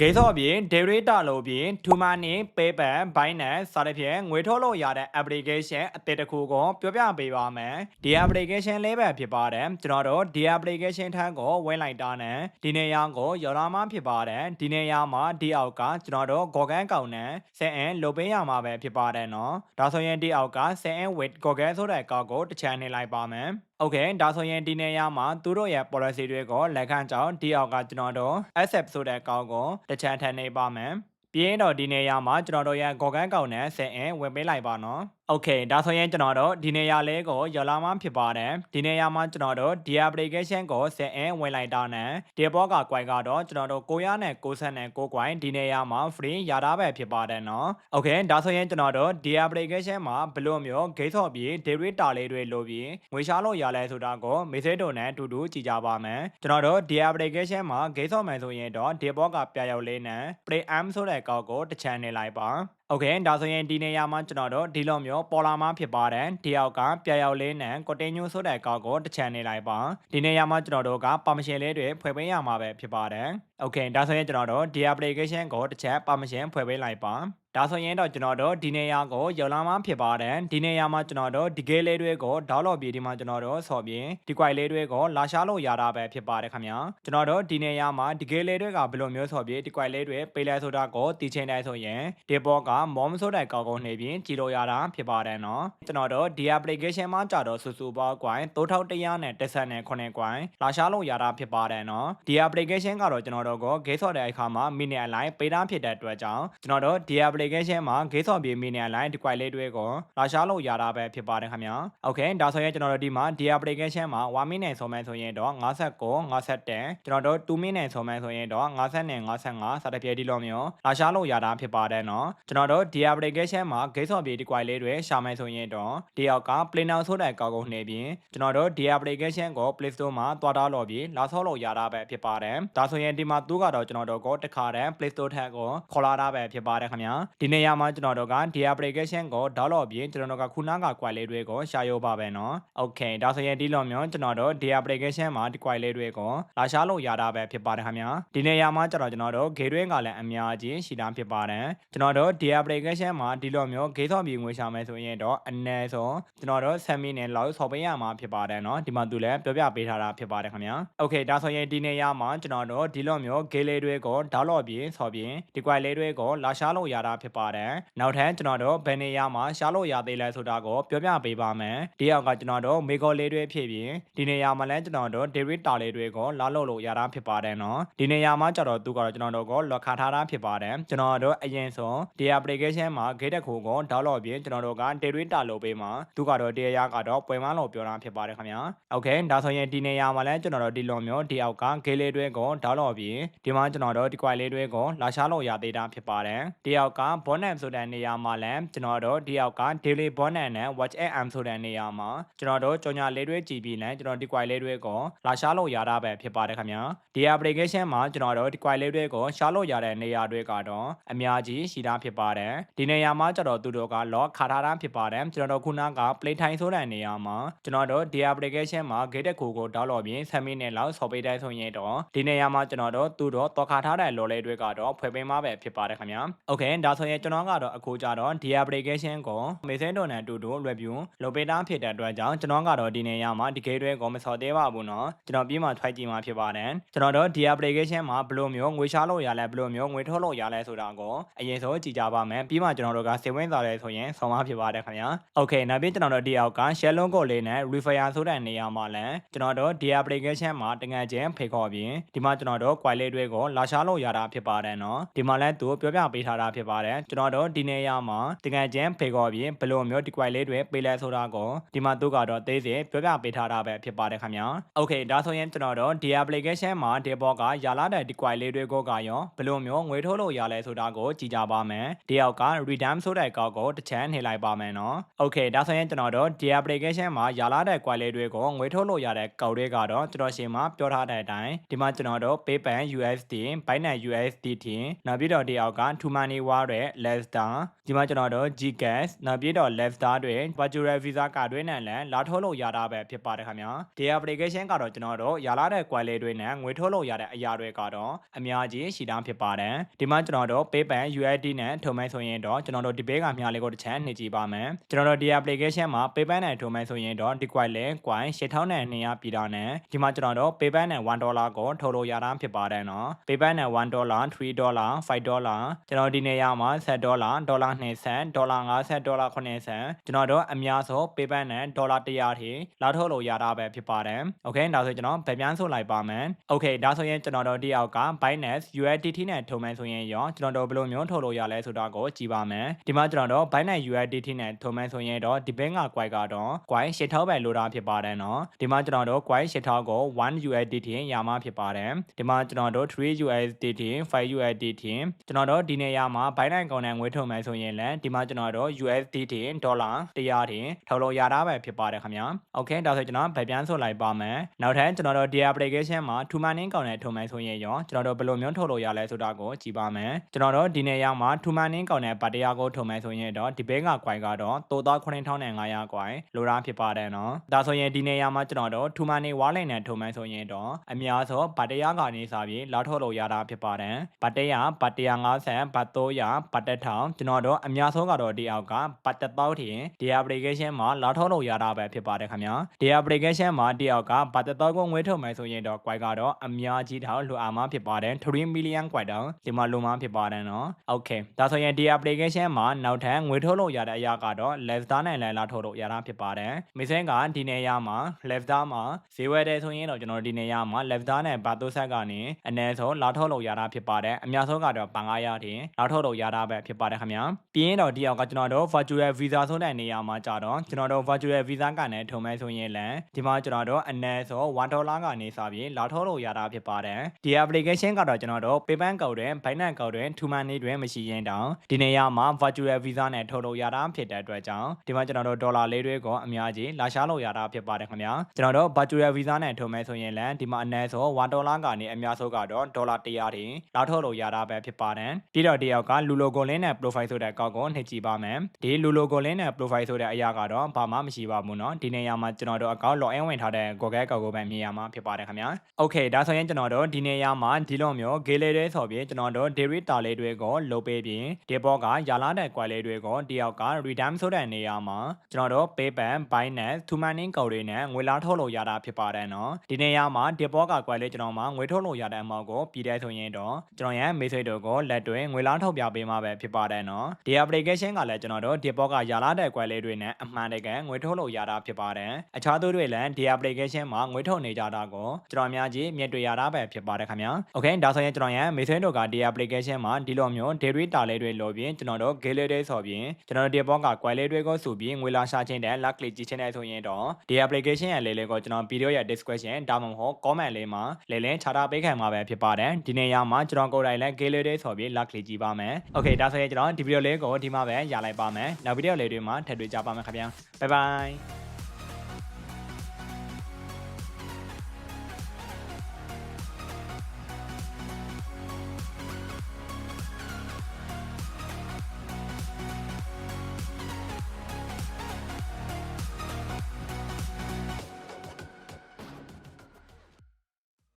ဂိမ်းဆော့ပြင် data လို့ပြင်ထူမာနင်း PayPal Binance စသဖြင့်ငွေထုတ်လို့ရတဲ့ application အသစ်တစ်ခုကိုပြောပြပေးပါမယ်ဒီ application လေးပဲဖြစ်ပါတယ်ကျွန်တော်တို့ဒီ application ထက်ကိုဝင်လိုက်တာနဲ့ဒီနေရာကိုရောက်လာမှဖြစ်ပါတယ်ဒီနေရာမှာဒီအောက်ကကျွန်တော်တို့ Google ကောင်နဲ့ set in လုပ်ပေးရမှာပဲဖြစ်ပါတယ်နော်ဒါဆိုရင်ဒီအောက်က set in with Google ဆိုတဲ့ကောက်ကိုတစ်ချမ်းနေလိုက်ပါမယ် โอเคဒါဆိုရင်ဒီနေရာမှာသူတို့ရဲ့ policy တွေကိုလက်ခံကြောင်းဒီအောက်ကကျွန်တော်တို့ accept ဆိုတဲ့ကောက်ကိုတစ်ချမ်းထည့်နေပါမယ်ပြင်းတော့ဒီနေရာမှာကျွန်တော်တို့ရဲ့ Google ကောက်နဲ့ဆက်အင်ဝင်ပေးလိုက်ပါနော် โอเคဒါဆိုရင်ကျွန်တော်တို့ဒီနေရာလေးကိုရောက်လာမှဖြစ်ပါတယ်ဒီနေရာမှာကျွန်တော်တို့ဒီ application ကိုဆက်အင်ဝင်လိုက်တာနဲ့ဒီဘောက quite ကတော့ကျွန်တော်တို့900နဲ့90နဲ့9 quite ဒီနေရာမှာ free ရတာပဲဖြစ်ပါတယ်နော်โอเคဒါဆိုရင်ကျွန်တော်တို့ဒီ application မှာဘယ်လိုမျိုး gate ဆော့ပြီး data လေးတွေလိုပြီးငွေရှားလို့ရလဲဆိုတာကို message တို့နဲ့အတူတူကြည့်ကြပါမယ်ကျွန်တော်တို့ဒီ application မှာ gate ဆော့မယ်ဆိုရင်တော့ဒီဘောကပြရောက်လေးနဲ့ play am ဆိုတဲ့ကောက်ကိုတစ်ချမ်းနေလိုက်ပါ โอเคဒါဆိုရင်ဒီနေရာမှာကျွန်တော်တို့ဒီလိုမျိုးပေါ်လာမှဖြစ်ပါတယ်ဒီအောက်ကပြရောက်လေးနဲ့ continue ဆိုတဲ့ကောက်ကိုတစ်ချမ်းနေလိုက်ပါဒီနေရာမှာကျွန်တော်တို့က permission လေးတွေဖွဲ့ပေးရမှာပဲဖြစ်ပါတယ် โอเคဒါဆိုရင်ကျွန်တော်တို့ဒီ application ကိုတစ်ချက် permission ဖွဲ့ပေးလိုက်ပါဒါဆိုရင်တော့ကျွန်တော်တို့ဒီနေရာကိုရောက်လာမှဖြစ်ပါတယ်ဒီနေရာမှာကျွန်တော်တို့ဒီ game လေးတွေကို download ပြီးဒီမှာကျွန်တော်တို့ဆော်ပြီးဒီ quite လေးတွေကိုလာရှာလို့ရတာပဲဖြစ်ပါတယ်ခင်ဗျာကျွန်တော်တို့ဒီနေရာမှာဒီ game လေးတွေကဘယ်လိုမျိုးဆော်ပြီးဒီ quite လေးတွေပေးလဲဆိုတာကိုတည်ချင်းတယ်ဆိုရင်ဒီဘောက mom ဆိုတဲ့ကောက်ကုန်နေပြီးကြည့်လို့ရတာဖြစ်ပါတယ်နော်ကျွန်တော်တို့ဒီ application မှာကြတော့စူစူပေါ quite 3100နဲ့တက်နဲ့9 quite လာရှာလို့ရတာဖြစ်ပါတယ်နော်ဒီ application ကတော့ကျွန်တော် တို့ကို game ဆော်တဲ့အခါမှာ minute အလိုက်ပေးတာဖြစ်တဲ့အတွက်ကြောင့်ကျွန်တော်တို့ဒီ application မှာ game ဆော်ပြီး minute အလိုက်ဒီ quite လေးတွေကိုလာရှာလို့ရတာပဲဖြစ်ပါတယ်ခင်ဗျာ okay ဒါဆိုရင်ကျွန်တော်တို့ဒီမှာဒီ application မှာ1 minute ဆိုမှဆိုရင်တော့59 57ကျွန်တော်တို့2 minute ဆိုမှဆိုရင်တော့50နဲ့55စသဖြင့်ဒီလိုမျိုးလာရှာလို့ရတာဖြစ်ပါတယ်နော်ကျွန်တော်တို့ဒီ application မှာ game ဆော်ပြီးဒီ quite လေးတွေရှာမယ်ဆိုရင်တော့ဒီအောက်က play now ဆိုတဲ့ကောက်ကုန်နေပြီးကျွန်တော်တို့ဒီ application ကို play store မှာတွားတာလို့ပြီးလာဆော့လို့ရတာပဲဖြစ်ပါတယ်ဒါဆိုရင်ဒီမှာသူကတော့ကျွန်တော်တို့ကိုတခါတည်း play store ထက်ကိုခေါ်လာတာပဲဖြစ်ပါတယ်ခင်ဗျာဒီနေရာမှာကျွန်တော်တို့ကဒီ application ကို download ပြီးကျွန်တော်တို့ကခုနက quite လေးတွေကိုရှာရုပ်ပါပဲเนาะ okay ဒါဆိုရင်ဒီလိုမျိုးကျွန်တော်တို့ဒီ application မှာဒီ quite လေးတွေကိုလာရှာလို့ရတာပဲဖြစ်ပါတယ်ခင်ဗျာဒီနေရာမှာကျွန်တော်ကျွန်တော်တို့ gate ကလည်းအများကြီးရှိတာဖြစ်ပါတယ်ကျွန်တော်တို့ဒီ application မှာဒီလိုမျိုး gate ဆော့ပြီးငွေရှာမယ်ဆိုရင်တော့အနည်းဆုံးကျွန်တော်တို့7 minute လောက်ဆော်ပေးရမှာဖြစ်ပါတယ်เนาะဒီမှာသူလည်းပြောပြပေးထားတာဖြစ်ပါတယ်ခင်ဗျာ okay ဒါဆိုရင်ဒီနေရာမှာကျွန်တော်တို့ဒီလိုမျိုး gate လေးတွေကို download ပြီးဆော်ပြီးဒီ quite လေးတွေကိုလာရှာလို့ရတာဖြစ်ပါတယ်နောက်ထပ်ကျွန်တော်တို့ဘယ်နေရာမှာရှာလို့ရသေးလဲဆိုတာကိုပြောပြပေးပါမယ်ဒီအောက်ကကျွန်တော်တို့မေကောလေးတွေဖြစ်ပြီးဒီနေရာမှာလည်းကျွန်တော်တို့ data လေးတွေကိုလာလို့လို့ရတာဖြစ်ပါတယ်เนาะဒီနေရာမှာကျတော့သူကတော့ကျွန်တော်တို့ကိုလော်ခါထားတာဖြစ်ပါတယ်ကျွန်တော်တို့အရင်ဆုံးဒီ application မှာ gate တစ်ခုကို download ပြီးကျွန်တော်တို့က data လို့ပေးမှာသူကတော့တရားကတော့ပွဲမလို့ပြောတာဖြစ်ပါတယ်ခင်ဗျာ okay ဒါဆိုရင်ဒီနေရာမှာလည်းကျွန်တော်တို့ဒီလိုမျိုးဒီအောက်က gate လေးတွေကို download ပြီး ဒီမှာကျွန်တော်တို့ဒီ quite လေးတွေကိုလာရှာလို့ရသေးတာဖြစ်ပါတယ်ဒီအောက်က bonus ဆိုတဲ့နေရာမှာလည်းကျွန်တော်တို့ဒီအောက်က daily bonus နဲ့ watch am ဆိုတဲ့နေရာမှာကျွန်တော်တို့ကြော်ညာလေးတွေကြည့်ပြီးလည်းကျွန်တော်ဒီ quite လေးတွေကိုလာရှာလို့ရတာပဲဖြစ်ပါတယ်ခင်ဗျာဒီ application မှာကျွန်တော်တို့ဒီ quite လေးတွေကိုရှာလို့ရတဲ့နေရာတွေကတော့အများကြီးရှိတာဖြစ်ပါတယ်ဒီနေရာမှာကျွန်တော်သူတို့က lock ခါထားတာဖြစ်ပါတယ်ကျွန်တော်တို့ခုနက play time ဆိုတဲ့နေရာမှာကျွန်တော်တို့ဒီ application မှာ gate တစ်ခုကို download ပြီး7 minute လောက်ဆော်ပေးတိုင်းဆိုရင်တော့ဒီနေရာမှာကျွန်တော်တို့တော့သူတော့တော်ခါထားတဲ့လော်လဲတွေကတော့ဖွဲ့ပင်းမပဲဖြစ်ပါတယ်ခင်ဗျာ။ Okay ဒါဆိုရင်ကျွန်တော်ကတော့အခုကြတော့ the application ကိုမေဆင်းတော်နဲ့အတူတူလွယ်ပြူလိုပေတာဖြစ်တဲ့အတွက်ကြောင့်ကျွန်တော်ကတော့ဒီနေရာမှာဒီကိတွေကိုမစော်သေးပါဘူးနော်။ကျွန်တော်ပြီးမှထိုက်ကြည့်မှဖြစ်ပါတယ်။ကျွန်တော်တို့ the application မှာဘယ်လိုမျိုးငွေရှားလို့ရလဲဘယ်လိုမျိုးငွေထုတ်လို့ရလဲဆိုတာကိုအရင်ဆုံးကြည့်ကြပါမယ်။ပြီးမှကျွန်တော်တို့ကစေဝင်စားလဲဆိုရင်ဆောင်မဖြစ်ပါတယ်ခင်ဗျာ။ Okay နောက်ပြီးကျွန်တော်တို့ဒီအောက်က share loan ကိုလေးနဲ့ refer ဆိုတဲ့နေရာမှာလဲကျွန်တော်တို့ the application မှာတငယ်ချင်းဖိတ်ခေါ်ပြီးဒီမှာကျွန်တော်တို့ file လေးတွေကိုလာရှားလို့ရတာဖြစ်ပါတယ်နော်ဒီမှာလည်းသူပြောပြပေးထားတာဖြစ်ပါတယ်ကျွန်တော်တို့ဒီနေရာမှာတကယ်ချင်းဖေကော်ပြင်ဘယ်လိုမျိုးဒီ file လေးတွေပေးလဲဆိုတာကိုဒီမှာသူကတော့သိစေပြောပြပေးထားတာပဲဖြစ်ပါတယ်ခင်ဗျာ Okay ဒါဆိုရင်ကျွန်တော်တို့ဒီ application မှာဒီဘောကရလာတဲ့ဒီ file လေးတွေကိုကရောဘယ်လိုမျိုးငွေထုတ်လို့ရလဲဆိုတာကိုကြည့်ကြပါမယ်ဒီယောက်က redeem ဆိုတဲ့ကောက်ကိုတစ်ချမ်းနှိပ်လိုက်ပါမယ်နော် Okay ဒါဆိုရင်ကျွန်တော်တို့ဒီ application မှာရလာတဲ့ file လေးတွေကိုငွေထုတ်လို့ရတဲ့ကောက်တွေကတော့ကျွန်တော်ရှင်မှာပြောထားတဲ့အတိုင်းဒီမှာကျွန်တော်တို့ PayPal USD Binance USD တင်နောက်ပြီးတော့ဒီအောက်က True Money Wallet Lester ဒီမှာကျွန်တော်တို့ GCash နောက်ပြီးတော့ Lester တွေ Virtual Visa ကားတွေနဲ့လည်းလာထုတ်လို့ရတာပဲဖြစ်ပါတယ်ခင်ဗျာဒီ application ကတော့ကျွန်တော်တို့ရလာတဲ့ quality တွေနဲ့ငွေထုတ်လို့ရတဲ့အရာတွေကတော့အများကြီးရှိတာဖြစ်ပါတယ်ဒီမှာကျွန်တော်တို့ PayPal USD နဲ့ထုံမဲဆိုရင်တော့ကျွန်တော်တို့ဒီဘေးကမြားလေးကိုတစ်ချက်နှိပ်ကြည့်ပါမယ်ကျွန်တော်တို့ဒီ application မှာ PayPal နဲ့ထုံမဲဆိုရင်တော့ဒီ quality လဲ coin 8200ပြည်တာနဲ့ဒီမှာကျွန်တော်တို့ PayPal နဲ့1ဒေါ်လာကိုထုတ်လို့ရတာဖြစ်ပါတယ်နော် PayPal နဲ့1ဒေါ်လာ3ဒေါ်လာ5ဒေါ်လာကျွန်တော်ဒီနေရာမှာ7ဒေါ်လာဒေါ်လာ2ဆန်ဒေါ်လာ50ဒေါ်လာ9ဆန်ကျွန်တော်တို့အများဆုံး PayPal နဲ့ဒေါ်လာ100ထိလာထုတ်လို့ရတာပဲဖြစ်ပါတယ်။ Okay ဒါဆိုကျွန်တော်ဗပြန်ဆိုလိုက်ပါမယ်။ Okay ဒါဆိုရင်ကျွန်တော်တို့ဒီအောက်က Binance USDT နဲ့ထုံမယ်ဆိုရင်ရောကျွန်တော်တို့ဘယ်လိုမျိုးထုတ်လို့ရလဲဆိုတာကိုကြည့်ပါမယ်။ဒီမှာကျွန်တော်တို့ Binance USDT နဲ့ထုံမယ်ဆိုရင်တော့ဒီဘက်က coin ကတော့ coin 8000ပဲလိုတာဖြစ်ပါတယ်နော်။ဒီမှာကျွန်တော်တို့ coin 8000ကို1 USDT ရမှာဖြစ်ပါတယ်။ဒီမှာကျွန်တော်တို့ 3 USDT 5 USDT ကျွန်တော်တို့ဒီနေရာမှာ Binance ကောင်နဲ့ငွေထုတ်မယ်ဆိုရင်လည်းဒီမှာကျွန်တော်တို့ USDT ဒေါ်လာ100တင်ထုတ်လို့ရတာပဲဖြစ်ပါတယ်ခင်ဗျာ။ Okay ဒါဆိုကျွန်တော်ဗပြန်ဆိုလိုက်ပါမယ်။နောက်ထပ်ကျွန်တော်တို့ဒီ application မှာ True Money ကောင်နဲ့ထုံမယ်ဆိုရင်ရောကျွန်တော်တို့ဘယ်လိုမျိုးထုတ်လို့ရလဲဆိုတာကိုကြည့်ပါမယ်။ကျွန်တော်တို့ဒီနေရာမှာ True Money ကောင်နဲ့ပတ်တရားကိုထုံမယ်ဆိုရင်တော့ဒီဘက်က coin ကတော့39500 coin လိုတာဖြစ်ပါတယ်နော်။ဒါဆိုရင်ဒီနေရာမှာကျွန်တော်တို့ True Money Wallet နဲ့ထုံမယ်ဆိုရင်တော့အများဆုံးပတ်တရားကနေစပြီးလာထုတ်လို့ရတာဖြစ်ပါတယ်။ပတ်တရားပတ်150ပတ်300ပတ်1000ကျွန်တော်တို့အများဆုံးကတော့ဒီအောက်ကပတ်1000ထင်ဒီ application မှာလာထုတ်လို့ရတာပဲဖြစ်ပါတယ်ခင်ဗျာ။ဒီ application မှာဒီအောက်ကပတ်1000ကိုငွေထုတ်မယ်ဆိုရင်တော့ coin ကတော့အများကြီးထောက်လိုအားမဖြစ်ပါတယ်3 million coin တောင်ဒီမှာလိုမှဖြစ်ပါတယ်နော်။ Okay ဒါဆိုရင်ဒီ application မှာနောက်ထပ်ငွေထုတ်လို့ရတဲ့အရာကတော့ Lefter နဲ့လည်းလာထုတ်လို့ရတာဖြစ်ပါတယ်။မိစင်းကဒီနေရာမှာ Lefter မှာဈေးဝယ်တယ်ဆိုရင်တော့ကျွန်တော်ဒီနေရာမှာ Lefter နဲ့ဘာတိုးဆက်ကနေအနည်းဆုံးလာထုတ်လို့ရတာဖြစ်ပါတယ်။အများဆုံးကတော့ပန်900တင်လာထုတ်လို့ရတာပဲဖြစ်ပါတယ်ခင်ဗျာ။ပြီးရင်တော့ဒီအောက်ကကျွန်တော်တို့ virtual visa ဆိုတဲ့နေရာမှာကြတော့ကျွန်တော်တို့ virtual visa ကနေထုံမဲဆိုရင်လည်းဒီမှာကျွန်တော်တို့အနည်းဆုံး1ဒေါ်လာကနေစပြီးလာထုတ်လို့ရတာဖြစ်ပါတယ်။ဒီ application ကတော့ကျွန်တော်တို့ PayPal ကောက်တွင် Binance ကောက်တွင် True Money တွင်မရှိရင်တောင်ဒီနေရာမှာ virtual visa နဲ့ထုတ်လို့ရတာဖြစ်တဲ့အတွက်ကြောင့်ဒီမှာကျွန်တော်တို့ဒေါ်လာလေးတွေကိုအများကြီးလာရှားလို့ရတာဖြစ်ပါတယ်ခင်ဗျာ။ကျွန်တော်တို့ virtual visa နဲ့ထုံမဲဆိုရင်လည်းဒီမှာအနည်းဆုံး1ဒေါ်လာကနေအများဆုံကတော့ဒေါ်လာ100တင်လာထုတ်လို့ရတာပဲဖြစ်ပါတယ်။ပြီးတော့ဒီရောက်ကလူ logo link နဲ့ profile ဆိုတဲ့ကောက်ကိုနှိပ်ကြည့်ပါမယ်။ဒီလူ logo link နဲ့ profile ဆိုတဲ့အရာကတော့ဘာမှမရှိပါဘူးเนาะဒီနေရာမှာကျွန်တော်တို့အကောင့် login ဝင်ထားတဲ့ Google ကောက်ကိုပဲမြင်ရမှာဖြစ်ပါတယ်ခင်ဗျာ။ Okay ဒါဆိုရင်ကျွန်တော်တို့ဒီနေရာမှာဒီလိုမျိုး gay လေးတွေဆိုပြီးကျွန်တော်တို့ dairy တာလေးတွေကိုလုပ်ပေးပြီးဒီဘောကရလာတဲ့ quality လေးတွေကိုဒီယောက်က redeem ဆိုတဲ့နေရာမှာကျွန်တော်တို့ PayPal, Binance, Tumaning ကောက်တွေနဲ့ငွေလားထုတ်လို့ရတာဖြစ်ပါတယ်เนาะဒီနေရာမှာဒီဘောက quality ကျွန်တော်မှာငွေထုတ်လို့ရတဲ့ ဲ့န်မောက်ကိုပြည်တဲ့ဆိုရင်တော့ကျွန်တော်ရဲ့မိတ်ဆွေတို့ကိုလက်တွဲငွေလားထောက်ပြပေးမှာပဲဖြစ်ပါတယ်နော်ဒီ application ကလည်းကျွန်တော်တို့ဒီဘော့ကရလာတဲ့ကွယ်လေးတွေနဲ့အမှန်တကယ်ငွေထုတ်လို့ရတာဖြစ်ပါတယ်အခြားသူတွေလည်းဒီ application မှာငွေထုတ်နေကြတာကိုကျွန်တော်များကြီးမြင်တွေ့ရတာပဲဖြစ်ပါတယ်ခင်ဗျာ okay ဒါဆိုရင်ကျွန်တော်ရဲ့မိတ်ဆွေတို့ကဒီ application မှာဒီလိုမျိုး data တာလေးတွေလိုပြင်ကျွန်တော်တို့ gale day ဆိုပြင်ကျွန်တော်တို့ဒီဘော့ကကွယ်လေးတွေကိုဆိုပြီးငွေလာရှာခြင်းတဲ့ luck လေးကြည့်ခြင်းတဲ့ဆိုရင်တော့ဒီ application ရဲ့လေးလေးကိုကျွန်တော် video ရဲ့ description ဒါမှမဟုတ် comment လေးမှာလေးလင်းခြားထားပေးခံမှာပဲဖြစ်ပါတယ်ဒီနေရာမှာကျွန်တော်ကိုယ်တိုင်လည်း gay လေးတွေဆိုပြီး luck လေးကြည့်ပါမယ် Okay ဒါဆိုရင်ကျွန်တော်ဒီ video လေးကိုဒီမှာပဲရလိုက်ပါမယ်နောက် video လေးတွေမှာထပ်တွေ့ကြပါမယ်ခင်ဗျာ bye bye